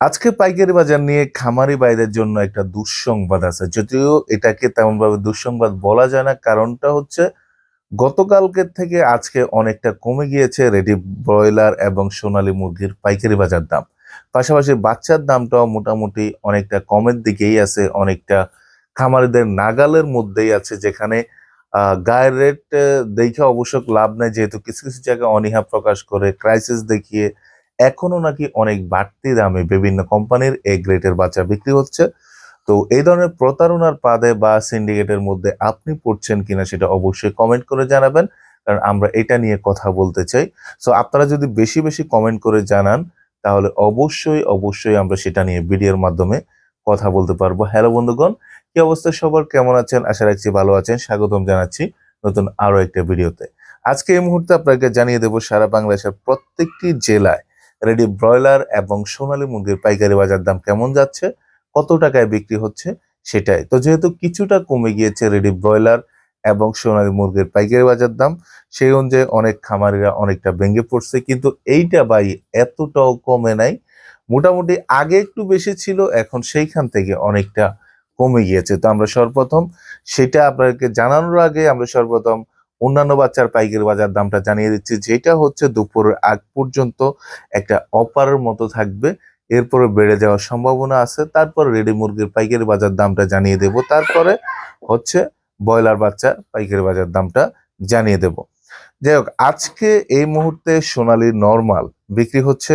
আজকে পাইকারি বাজার নিয়ে খামারি ভাইদের জন্য একটা দুঃসংবাদ আছে। যদিও এটাকে তেমন ভাবে দুঃসংবাদ বলা যায় না, কারণটা হচ্ছে গতকালকের থেকে আজকে অনেকটা কমে গিয়েছে রেডি ব্রয়লার এবং সোনালী মুরগির পাইকারি বাজার দাম। পাশাপাশি বাচ্চার দামটাও মোটামুটি অনেকটা কমের দিকেই আছে, অনেকটা খামারিদের নাগালের মধ্যেই আছে, যেখানে গায়ের রেট দেখে অবশ্য লাভ নেই, যেহেতু কিছু কিছু জায়গায় অনীহা প্রকাশ করে ক্রাইসিস দেখিয়ে এখনও নাকি অনেক বাড়তি দামে বিভিন্ন কোম্পানির এই গ্রেটের বাচ্চা বিক্রি হচ্ছে। তো এই ধরনের প্রতারণার পাদে বা সিন্ডিকেটের মধ্যে আপনি পড়ছেন কিনা সেটা অবশ্যই কমেন্ট করে জানাবেন, কারণ আমরা এটা নিয়ে কথা বলতে চাই। সো আপনারা যদি বেশি বেশি কমেন্ট করে জানান, তাহলে অবশ্যই অবশ্যই আমরা সেটা নিয়ে ভিডিওর মাধ্যমে কথা বলতে পারব। হ্যালো বন্ধুগণ, কি অবস্থা সবার? কেমন আছেন? আশা রাখছি ভালো আছেন। স্বাগতম জানাচ্ছি নতুন আরও একটা ভিডিওতে। আজকে এই মুহূর্তে আপনাকে জানিয়ে দেবো, সারা বাংলাদেশের প্রত্যেকটি জেলায় রেডি ব্রয়লার এবং সোনালী মুরগির পাইকারি বাজার দাম কেমন যাচ্ছে? কত টাকায় বিক্রি হচ্ছে? সেটাই। তো যেহেতু কিছুটা কমে গিয়েছে রেডি ব্রয়লার এবং সোনালী মুরগির পাইকারি বাজার দাম, সেই অনুযায়ী অনেক খামারিরা অনেকটা ভেঙে পড়ছে। কিন্তু এইটা বাই এতটাও কমে নাই। মোটামুটি আগে একটু বেশি ছিল, এখন সেইখান থেকে অনেকটা কমে গিয়েছে। তো আমরা সর্বপ্রথম সেটা আপনাদেরকে জানানোর আগে আমরা সর্বপ্রথম অন্যান্য বাচ্চার পাইকারি বাজার দামটা জানিয়ে দিচ্ছি, যেটা হচ্ছে দুপুরের আগ পর্যন্ত একটা অপারের মতো থাকবে। এরপরে বেড়ে যাওয়ার সম্ভাবনা আছে। তারপর রেডি মুরগির পাইকারি বাজার দামটা জানিয়ে দেব। তারপরে হচ্ছে ব্রয়লার বাচ্চা পাইকারি বাজার দামটা জানিয়ে দেব। যাই হোক, আজকে এই মুহূর্তে সোনালী নর্মাল বিক্রি হচ্ছে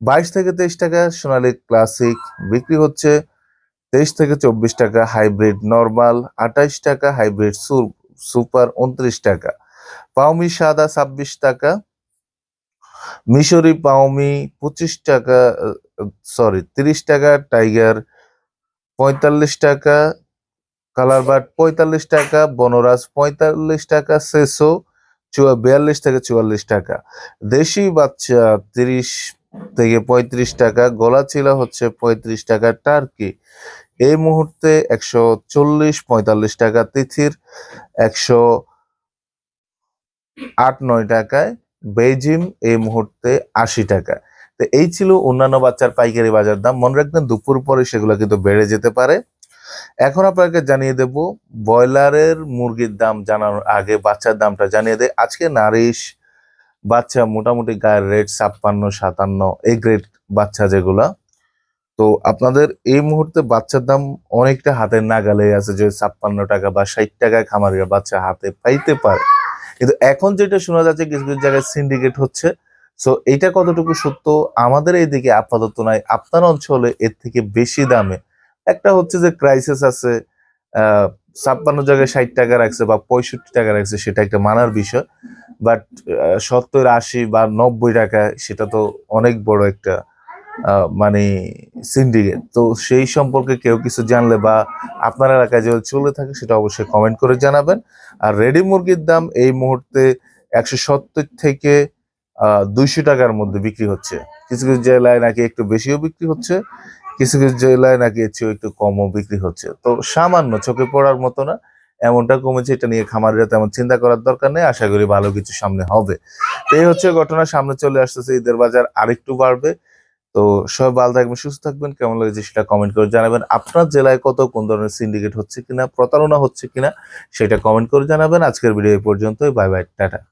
বাইশ থেকে তেইশ টাকা, সোনালি ক্লাসিক বিক্রি হচ্ছে তেইশ থেকে চব্বিশ টাকা, হাইব্রিড নর্মাল আঠাইশ টাকা, হাইব্রিড সুপার উনত্রিশ টাকা। পাওমি সাদা ছাব্বিশ টাকা। মিশরি পাওমি পঁচিশ টাকা সরি তিরিশ টাকা। টাইগার পঁয়তাল্লিশ টাকা। কালারবাট পঁয়তাল্লিশ টাকা। বনরাজ পঁয়তাল্লিশ টাকা। সেসো বিয়াল্লিশ থেকে চুয়াল্লিশ টাকা। দেশি বাচ্চা তিরিশ থেকে পঁয়ত্রিশ টাকা। গলা চিলা হচ্ছে পঁয়ত্রিশ টাকা। টার্কি এই মুহূর্তে একশো চল্লিশ পঁয়তাল্লিশ টাকা তিথির, একশো আট নয় টাকায় বেজিম এই মুহূর্তে আশি টাকা। তো এই ছিল অন্যান্য বাচ্চার পাইকারি বাজার দাম। মনে রাখবেন, দুপুর পরে সেগুলো কিন্তু বেড়ে যেতে পারে। এখন আপনাকে জানিয়ে দেব, ব্রয়লারের মুরগির দাম জানানোর আগে বাচ্চার দামটা জানিয়ে দেয় আজকে নারিশ বাচ্চা মোটামুটি গায়ের রেট ছাপ্পান্ন, সাতান্ন এই গ্রেড বাচ্চা যেগুলা। তো আপনাদের এই মুহূর্তে বাচ্চার দাম অনেকটা হাতের নাগালে আছে, যে ছাপ্পান্ন টাকা বা ষাট টাকায় খামারিরা বাচ্চা হাতে পাইতে পারে। কিন্তু এখন যেটা শোনা যাচ্ছে কিছু কিছু জায়গায় সিন্ডিকেট হচ্ছে সো এটা কতটুকু সত্য? আমাদের এইদিকে আপাতত নাই। আপনার অঞ্চলে এর থেকে বেশি দামে একটা হচ্ছে যে ক্রাইসিস আছে ছাপ্পান্ন জায়গায় ষাট টাকা রাখছে বা পঁয়ষট্টি টাকা রাখছে, সেটা একটা মানার বিষয়। বাট সত্তর, আশি বা নব্বই টাকা সেটা তো অনেক বড় একটা মানে সিন্ডিকেট তো সেই সম্পর্কে কেউ কিছু জানলে বা আপনার এলাকায় যে চলে থাকে, সেটা অবশ্যই কমেন্ট করে জানাবেন। আর রেডি মুরগির দাম এই মুহূর্তে একশো সত্তর থেকে দুইশো টাকার মধ্যে বিক্রি হচ্ছে। কিছু কিছু জেলায় নাকি একটু বেশিও বিক্রি হচ্ছে, কিছু কিছু জেলায় নাকি এর চেয়েও একটু কমও বিক্রি হচ্ছে। তো সামান্য চোখে পড়ার মতো না, এমনটা কমেছে, এটা নিয়ে খামারিরা তেমন চিন্তা করার দরকার নেই, আশা করি ভালো কিছু সামনে হবে। তো এই হচ্ছে ঘটনা, সামনে চলে আসতেছে ঈদের বাজার, আরেকটু বাড়বে। তো সবাই ভালো থাকবেন, সুস্থ থাকবেন। কেমন লাগছে সেটা কমেন্ট করে জানাবেন। আপনার জেলায় কত, কোন ধরনের সিন্ডিকেট হচ্ছে কিনা, প্রতারণা হচ্ছে কিনা, সেটা কমেন্ট করে জানাবেন। আজকের ভিডিও এই পর্যন্তই। Bye bye tata.